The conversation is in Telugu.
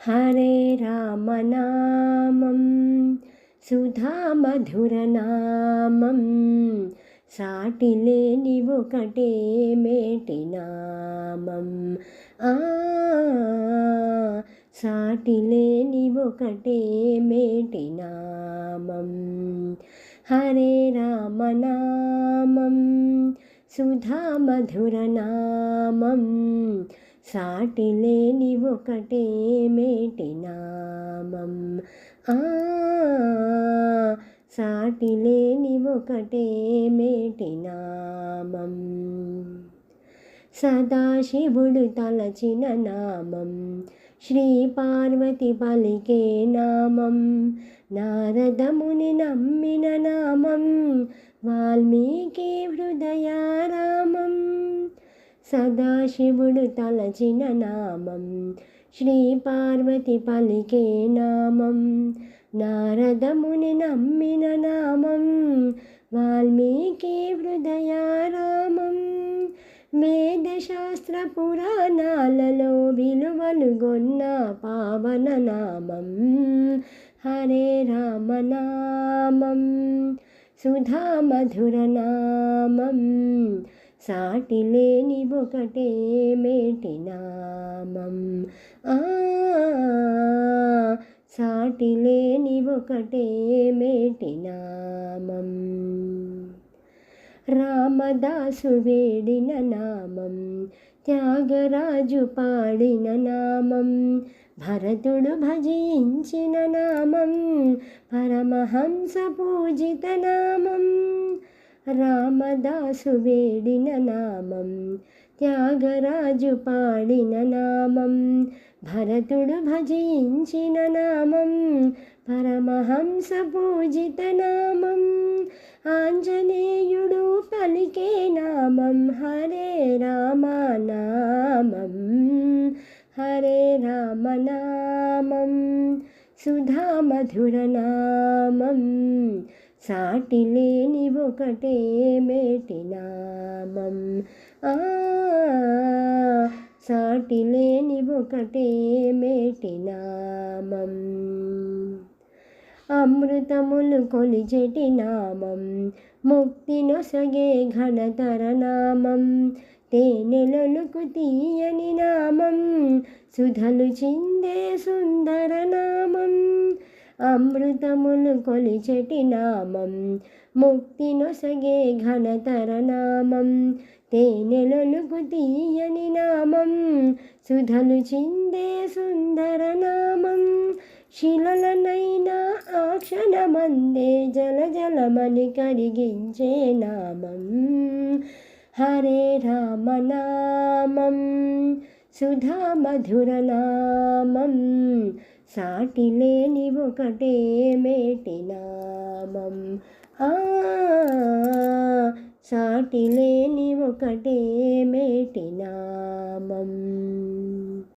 హరే రామనామం. సుధామధురనామం. సాటి లేని ఒకటే మేటి నామం. ఆ సాటి లేని ఒకటే మేటి నామం. హరే రామనామం. సుధామధురనామం. సాటి లేని ఒకటే మేటి నామం. సాటి లేని ఒకటే మేటి నామం. సదాశివుడు తలచిన నామం. శ్రీ పార్వతి పలికే నామం. నారదముని నమ్మిన నామం. వాల్మీకి హృదయారామం. సదాశివుడు తలచిన నామం శ్రీ పార్వతి పలికే నామం నారదముని నమ్మిన నామం వాల్మీకి హృదయారామం వేదశాస్త్ర పురాణాలలో విలువలు గొన్న పావన నామం హరే రామనామం సుధామధురనామం సాటి లేని ఒకటే మేటి నామం. సాటి లేని ఒకటే మేటి నామం. రామదాసు వేడిన నామం త్యాగరాజు పాడిన నామం భరతుడు భజించిన నామం పరమహంస పూజిత నామం. రామదాసు వేడిన నామం త్యాగరాజు పాడిన నామం భరతుడు భజించిన నామం పరమహంస పూజిత నామం ఆంజనేయుడు పలికే నామం హరే రామ నామం హరే రామ నామం సుధామధురనామం సాటి లేని ఒకటే మేటి నామం. ఆ సాటి లేని ఒకటే మేటి నామం. అమృతములు కొలిచెటి నామం. ముక్తి నొసగే ఘనతర నామం. తేనెలొలుకు తీయని నామం. సుధలు చిందే సుందర నామం. అమృతములు కొలిచెటి నామం ముక్తి నొసగే ఘనతర నామం తేనెలొలుకు తీయని నామం. సుధలు చిందే సుందర నామం శిలలనైనా ఆ క్షణమందే జల జలమని కరిగించే నామం. హరే రామ నామం సుధా మధుర నామం. సాటి లేని ఒకటే మేటి నామం. సాటి లేని ఒకటే మేటి నామం.